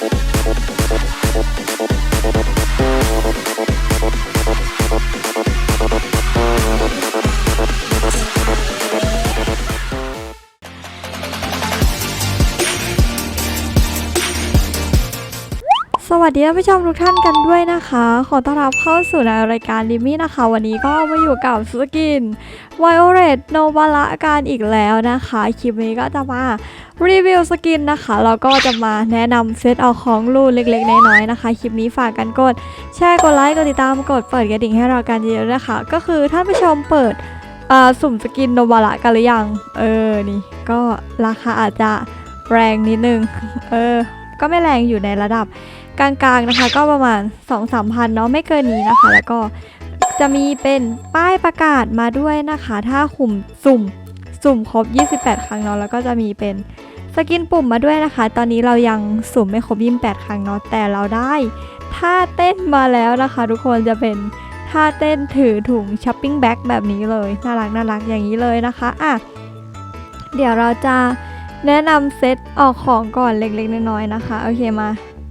Thank สวัสดีท่านผู้ชมทุกท่านกันด้วยนะคะ ขอต้อนรับเข้าสู่ในรายการดิมี่นะคะ วันนี้ก็มาอยู่กับสกิน Violet n o v a l a การอีกแล้วนะคะ คลิปนี้ก็จะมารีวิวสกินนะคะ แล้วก็จะมาแนะนำเซตเอาของลูกเล็กๆ น้อยๆนะคะ คลิปนี้ฝากกันกด แชร์กดไลค์ กดติดตามกดเปิดกระดิ่งให้เรากันเยอะๆนะคะ ก็คือท่านผู้ชมเปิดสุ่มสกินโนบาระกันหรือยัง เออ นี่ก็ราคาอาจจะแรงนิดนึง เออ ก็ไม่แรงอยู่ในระดับ กลางๆนะคะ ก็ประมาณ 2 3พันเนาะไม่เกินนี้นะคะ แล้วก็จะมีเป็นป้ายประกาศมาด้วยนะคะ ถ้าขุมสุ่มสุ่มครบ 28 ครั้งเนาะแล้วก็จะมีเป็นสกินปุ่มมาด้วยนะคะ ตอนนี้เรายังสุ่มไม่ครบ 28 ครั้งเนาะแต่เราได้ท่าเต้นมาแล้วนะคะ ทุกคนจะเป็นท่าเต้นถือถุงช้อปปิ้งแบ็กแบบนี้เลยน่ารักน่ารักอย่างนี้เลยนะคะอะเดี๋ยวเราจะแนะนำเซตออกของก่อนเล็กๆน้อยๆนะคะ โอเคมา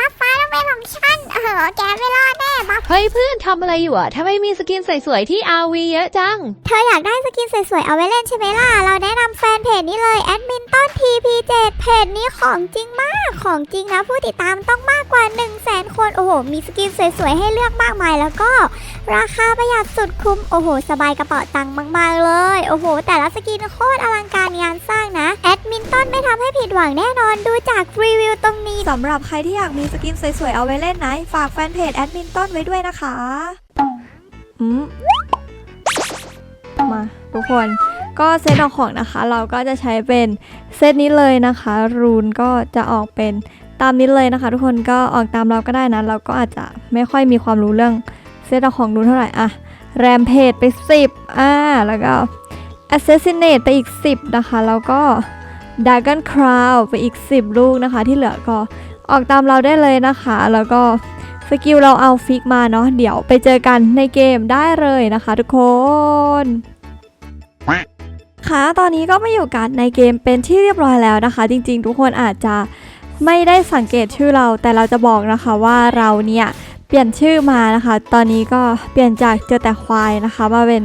บัฟฟ้าต้องเป็นของฉันเออแกไม่รอดแน่บัฟเฮ้ยเพื่อนทำอะไรอยู่อะทำไมมีสกินสวยๆที่ RV เยอะจัง เธออยากได้สกินสวยๆเอาไว้เล่นใช่ไหมล่ะ เราแนะนำแฟนเพจนี้เลยแอดมิน TP7 เพจนี้ของจริงมากของจริงนะผู้ติดตามต้องมากกว่า 1 0 0 0 0แสนคน โอ้โห มีสกินสวยๆ ให้เลือกมากมายแล้วก็ ราคาประหยัดสุดคุ้ม โอ้โห สบายกระเป๋าตังค์มากๆเลย โอ้โห แต่ละสกินโคตรอลังการงานสร้างนะ แอดมินต้นไม่ทำให้ผิดหวังแน่นอนดูจากรีวิวตรงนี้สำหรับใครที่อยากมีสกินสวยๆ เอาไว้เล่นนะ ฝากแฟนเพจแอดมินต้นไว้ด้วยนะคะอืมมาทุกคน ก็เซตออกของนะคะ เราก็จะใช้เป็นเซตนี้เลยนะคะ รูนก็จะออกเป็นตามนี้เลยนะคะ ทุกคนก็ออกตามเราก็ได้นะ เราก็อาจจะไม่ค่อยมีความรู้เรื่องเซตออกของรูนเท่าไหร่อะแรมเพจไป 10อ่าแล้วก็ Assassinate ไปอีก 10 นะคะ แล้วก็ Dragon Crown ไปอีก 10 ลูกนะคะ ที่เหลือก็ออกตามเราได้เลยนะคะ แล้วก็สกิลเราเอาฟิกมาเนาะเดี๋ยวไปเจอกันในเกมได้เลยนะคะทุกคน ค่ะตอนนี้ก็มาอยู่กันในเกมเป็นที่เรียบร้อยแล้วนะคะ จริงๆ ทุกคนอาจจะไม่ได้สังเกตชื่อเรา แต่เราจะบอกนะคะว่าเราเนี่ยเปลี่ยนชื่อมานะคะ ตอนนี้ก็เปลี่ยนจากเจอแต่ควายนะคะมาเป็น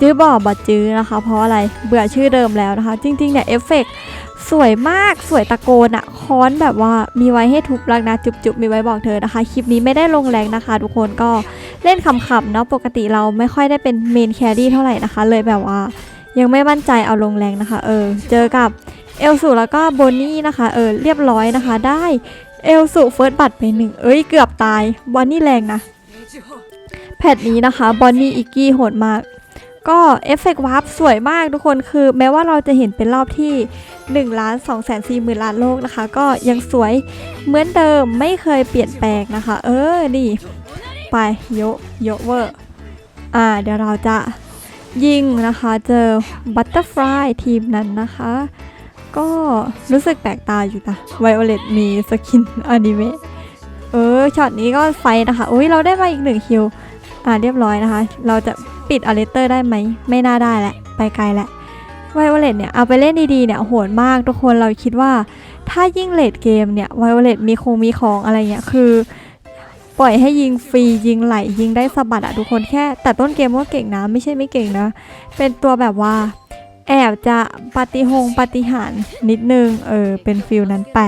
จื้อบ่อบอจื้อนะคะ เพราะอะไรเบื่อชื่อเดิมแล้วนะคะ จริงๆเนี่ยเอฟเฟกต์สวยมากสวยตะโกนอะค้อนแบบว่ามีไว้ให้ทุบรักนะจุบๆ มีไว้บอกเธอนะคะ คลิปนี้ไม่ได้ลงแรงนะคะ ทุกคนก็เล่นขำๆเนาะปกติเราไม่ค่อยได้เป็นเมนแครี่เท่าไหร่นะคะ เลยแบบว่า ยังไม่มั่นใจเอาลงแรงนะคะ เออ เจอกับเอลสูแล้วก็โบนี่นะคะ เออ เรียบร้อยนะคะ ได้เอลสูเฟิร์สบัตไปหนึ่งเอ้ย เกือบตายบอนนี่แรงนะ แพทนี้นะคะ บอนนี่อิกกี้โหดมาก ก็เอฟเฟกต์วาร์ปสวยมากทุกคน คือ แม้ว่าเราจะเห็นเป็นรอบที่1ล้าน2แสน4หมื่นล้านโลกนะคะ ก็ยังสวยเหมือนเดิมไม่เคยเปลี่ยนแปลงนะคะ เออ นี่ ไป โยโยเวอร์ อ่า เดี๋ยวเราจะ ยิงนะคะเจอบัตเตอร์ฟลายทีมนั้นนะคะ ก็รู้สึกแปลกตาอยู่นะไวโอเลตมีสกินอนิเมะเออช็อตนี้ก็ไฟนะคะอุ้ยเราได้มาอีกหนึ่งคิวอ่าเรียบร้อยนะคะ เราจะปิดอเลเตอร์ได้ไหม ไม่น่าได้แหละ ไปไกลแหละไวโอเลตเนี่ย เอาไปเล่นดีๆเนี่ยโหดมากทุกคนเราคิดว่า ถ้ายิ่งเลดเกมเนี่ยไวโอเลตมีคงมีของอะไรเงี้ยคือ ปล่อยให้ยิงฟรียิงไหลยิงได้สะบัดอะทุกคนแค่ แต่ต้นเกมก็เก่งนะ ไม่ใช่ไม่เก่งนะ เป็นตัวแบบว่า แอบจะปฏิหงปฏิหารนิดนึง เออ เป็นฟิลนั้นไป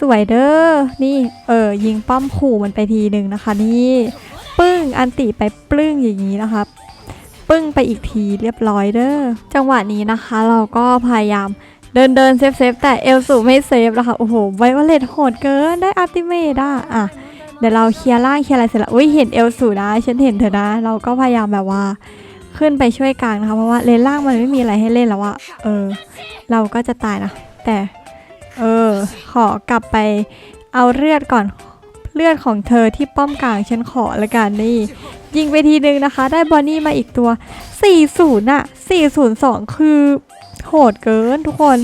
สวยเด้อ นี่ เออ ยิงป้อมขู่มันไปทีหนึ่งนะคะนี่ปึ้ง อันติไปปลื้งอย่างนี้นะคะปึ้งไปอีกทีเรียบร้อยเด้อ จังหวะนี้นะคะ เราก็พยายามเดินเดินเซฟเซฟแต่เอลสูไม่เซฟนะคะ โอ้โห ไวโอเลตโหดเกินได้อัลติเมตอะอะ เดี๋ยวเราเคลียร์ล่างเคลียร์อะไรเสร็จแล้วอุ้ยเห็นเอลสูนะฉันเห็นเธอนะ เราก็พยายามแบบว่าขึ้นไปช่วยกลางนะคะเพราะว่าเลนล่างมันไม่มีอะไรให้เล่นแล้วอะเออ เราก็จะตายนะ แต่ เออ ขอกลับไปเอาเลือดก่อนเลือดของเธอที่ป้อมกลางฉันขอละกันนี่ ยิงไปทีนึงนะคะ ได้บอนนี่มาอีกตัว 40อะ402 คือโหดเกินทุกคน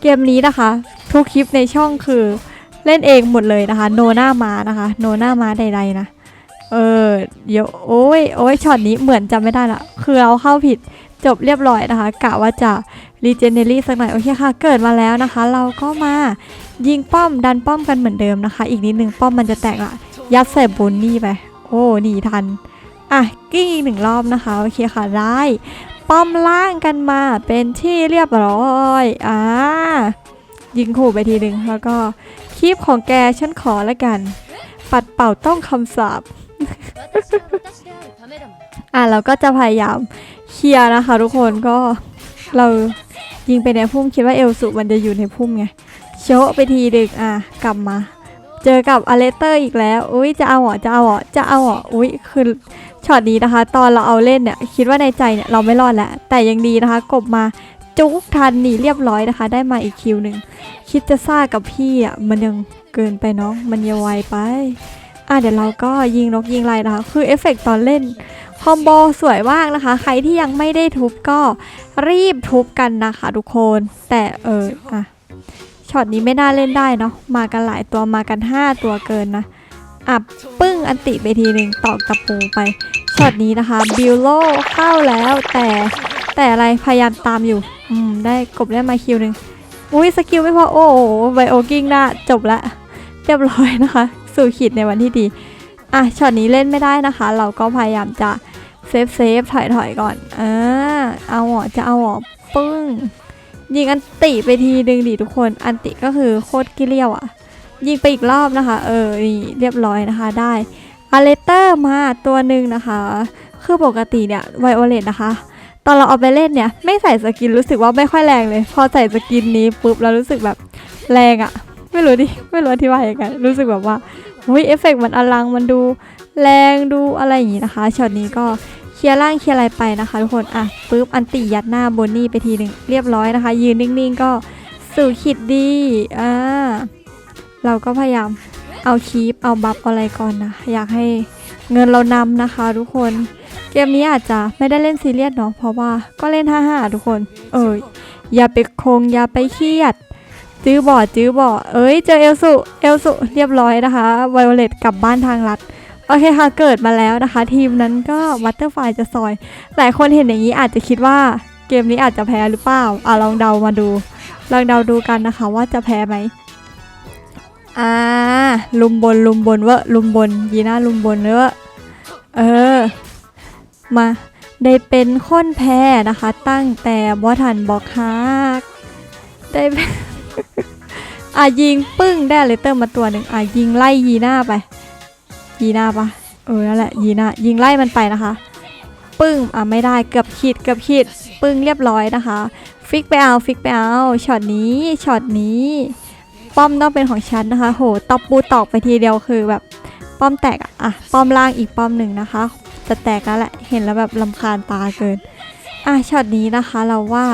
เกมนี้นะคะ ทุกคลิปในช่องคือ เล่นเองหมดเลยนะคะ โนหน้ามานะคะ โนหน้ามาใดๆนะ เออเดี๋ยวโอ้ยโอ้ยช็อตนี้เหมือนจำไม่ได้ละคือเราเข้าผิดจบเรียบร้อยนะคะกะว่าจะรีเจเนอรี่สักหน่อยโอเคค่ะ เกิดมาแล้วนะคะ เราก็มายิงป้อมดันป้อมกันเหมือนเดิมนะคะ อีกนิดนึงป้อมมันจะแตกละยัดใส่บุนนี่ไป โอ้หนีทันอะกิ้งอีกหนึ่งรอบนะคะโอเคค่ะได้ป้อมล่างกันมาเป็นที่เรียบร้อยอ่ายิงขู่ไปทีหนึ่งแล้วก็ คลิปของแกฉันขอละกัน ปัดเป่าต้องคำสาปอะเราก็จะพยายามเคลียร์นะคะ ทุกคนก็เรายิงไปในพุ่มคิดว่าเอลสุมันจะอยู่ในพุ่มไงโชะไปทีเดึกอะกลับมา เจอกับอเลสเตอร์อีกแล้ว อุ้ยจะเอาเหรอจะเอาเหรอจะเอาเหรออุ้ยคือช็อตนี้นะคะ ตอนเราเอาเล่นเนี่ยคิดว่าในใจเนี่ยเราไม่รอดแล้วแต่ยังดีนะคะ กบมา จุกทันหนีเรียบร้อยนะคะ ได้มาอีกคิวหนึ่งคิดจะซ่ากับพี่อะมันยังเกินไปเนาะมันยังไวไปอะเดี๋ยวเราก็ยิงนกยิงไรนะคะ คือเอฟเฟกต์ตอนเล่นคอมโบสวยมากนะคะ ใครที่ยังไม่ได้ทุบก็รีบทุบกันนะคะทุกคน แต่เอออะช็อตนี้ไม่น่าเล่นได้เนาะมากันหลายตัวมากัน 5 ตัวเกินนะอะปึ้งอันติไปทีหนึ่งตอกตะปูไปช็อตนี้นะคะบิลโลเข้าแล้วแต่ แต่อะไรพยายามตามอยู่ อืม ได้กบได้มาคิวหนึ่งอุ้ยสกิลไม่พอ โอ้โหไบโอกิ้งหน้าจบละเรียบร้อยนะคะ สู่ขีดในวันที่ดี อะช็อตนี้เล่นไม่ได้นะคะ เราก็พยายามจะเซฟเซฟถอยถอยก่อนอ่าเอาหรอจะเอาหรอปึ้ง ยิงอันติไปทีดึงดิทุกคน อันติก็คือโคตรกิเลียวอะ่ะ ยิงไปอีกรอบนะคะ เออ นี่เรียบร้อยนะคะได้อาเลเตอร์มาตัวหนึ่งนะคะ คือปกติเนี่ยไวโอเลตนะคะ ตอนเราเอาไปเล่นเนี่ยไม่ใส่สกินรู้สึกว่าไม่ค่อยแรงเลย พอใส่สกินนี้ปุ๊บเรารู้สึกแบบแรงอะ่ะไม่รู้ดิไม่รู้อธิบายยังไงรู้สึกแบบว่าอุ้ยเอฟเฟกต์มันอลังมันดูแรงดูอะไรอย่างนี้นะคะช็อตนี้ก็เคลียร์ล่างเคลียร์อะไรไปนะคะ ทุกคนอะปุ๊บอันติยัดหน้าโบนี่ไปทีหนึ่งเรียบร้อยนะคะ ยืนนิ่งๆก็สู่ขีดดีอ่าเราก็พยายามเอาคีปเอาบัฟอะไรก่อนนะอยากให้เงินเรานำนะคะ ทุกคน เกมนี้อาจจะไม่ได้เล่นซีเรียสเนาะเพราะว่าก็เล่น5-5ทุกคน เอออย่าไปคงอย่าไปเครียด จื้อบ่อจื้อบ่อเอ้ยเจอเอลสุเอลสุเรียบร้อยนะคะไวโอเลตกลับบ้านทางลัดโอเคค่ะเกิดมาแล้วนะคะ ทีมนั้นก็วัตเตอร์ไฟจะซอย หลายคนเห็นอย่างนี้อาจจะคิดว่าเกมนี้อาจจะแพ้หรือเปล่าอะลองเดามาดู ลองเดาดูกันนะคะว่าจะแพ้ไหมอ่าลุมบนลุมบนเวอะลุมบนยีน่าลุมบนเวอะเออ มาได้เป็นคนแพ้นะคะ ตั้งแต่บอทันบอกฮักได้อะยิงปึ้งได้เลเตอร์มาตัวหนึ่งอะยิงไล่ยีหน่าไป ยีหน่าปะเออนั่นแหละยีหน่ายิงไล่มันไปนะคะ ปึ้งอะไม่ได้เกือบขีดเกือบขีดปึ้งเรียบร้อยนะคะ ฟิกไปเอาฟิกไปเอาช็อตนี้ช็อตนี้ ป้อมต้องเป็นของฉันนะคะ โหตบปูตอกไปทีเดียวคือแบบ ป้อมแตกอะอะป้อมล่างอีกป้อมหนึ่งนะคะ จะแตกแล้วแหละเห็นแล้วแบบลำคาญตาเกินอะช็อตนี้นะคะเราว่า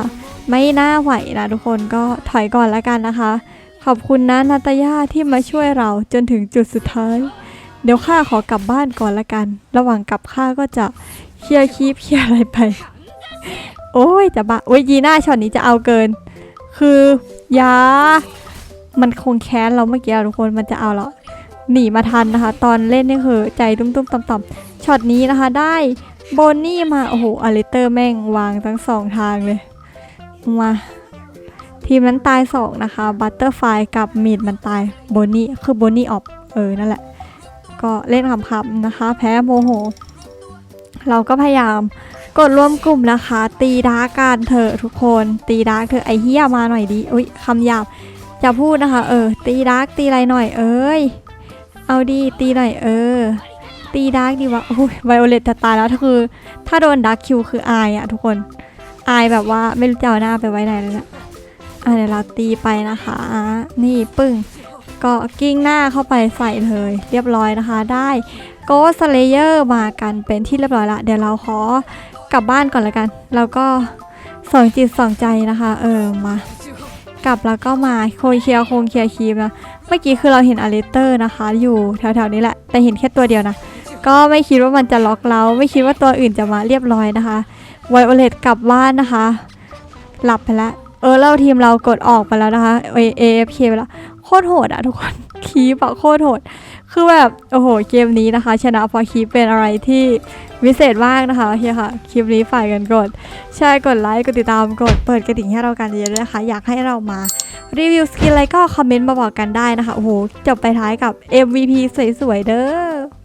ไม่น่าไหวนะทุกคนก็ถอยก่อนแล้วกันนะคะ ขอบคุณนะนาตายาที่มาช่วยเราจนถึงจุดสุดท้าย เดี๋ยวข้าขอกลับบ้านก่อนละกัน ระหว่างกลับข้าก็จะเคลียร์คีปเคลียร์อะไรไป โอ้ยจะบ้าโอ้ยยีน่าช็อตนี้จะเอาเกิน คือยามันคงแค้นเราเมื่อกี้ทุกคนมันจะเอาเรา หนีมาทันนะคะ ตอนเล่นนี่คือใจตุ้มๆต่อมๆช็อตนี้นะคะ ได้โบนี่มา โอ้โหอลิเตอร์แม่งวางทั้งสองทางเลย มา ทีมนั้นตายสองนะคะบัตเตอร์ไฟกับมีดมันตายโบนี่คือโบนี่ออฟเออ นั่นแหละ ก็เล่นคำๆนะคะ แพ้โมโห เราก็พยายามกดรวมกลุ่มนะคะ ตีดาร์กกันเถอะทุกคน ตีดาร์กเถอไอเฮียมาหน่อยดิอุ้ยคำหยาบจะพูดนะคะ เออ ตีดาร์กตีอะไรหน่อย เอ้ย เอาดีตีหน่อยเออ ตีดาร์กดีวะโอ้ยไวโอเลตจะตายแล้วถ้าคือ ถ้าโดนดาร์กคิวคืออายอะทุกคน อายแบบว่าไม่รู้จะเอาหน้าไปไว้ไหนเลยนะอะเดี๋ยวเราตีไปนะคะ นี่ปึ้งก็กิ้งหน้าเข้าไปใส่เลย เรียบร้อยนะคะได้โกสเลเยอร์มากันเป็นที่เรียบร้อยละ เดี๋ยวเราขอกลับบ้านก่อนละกัน แล้วก็สองจิตสองใจนะคะ เออมากลับแล้วก็มาโคยเคียร์คงเคียร์คีมนะ เมื่อกี้คือเราเห็นอเลสเตอร์นะคะ อยู่แถวๆนี้แหละ แต่เห็นแค่ตัวเดียวนะ ก็ไม่คิดว่ามันจะล็อกเรา ไม่คิดว่าตัวอื่นจะมาเรียบร้อยนะคะไวโอเลตกลับบ้านนะคะ หลับไปแล้ว เออเล้วทีมเรากดออกไปแล้วนะคะเอเอฟเคไปแล้ว โคตรโหดอะทุกคนคีบอะโคตรโหด คือแบบโอ้โหเกมนี้นะคะ ชนะพอคีปเป็นอะไรที่วิเศษมากนะคะโอเคค่ะ คลิปนี้ฝ่ายกันกดแชร์กดไลค์กดติดตามกดเปิดกระดิ่งให้เรากันเยอะๆด้วยนะคะ อยากให้เรามารีวิวสกินอะไรก็คอมเมนต์มาบอกกันได้นะคะโอ้โหจบไปท้ายกับ MVP สวยๆเด้อ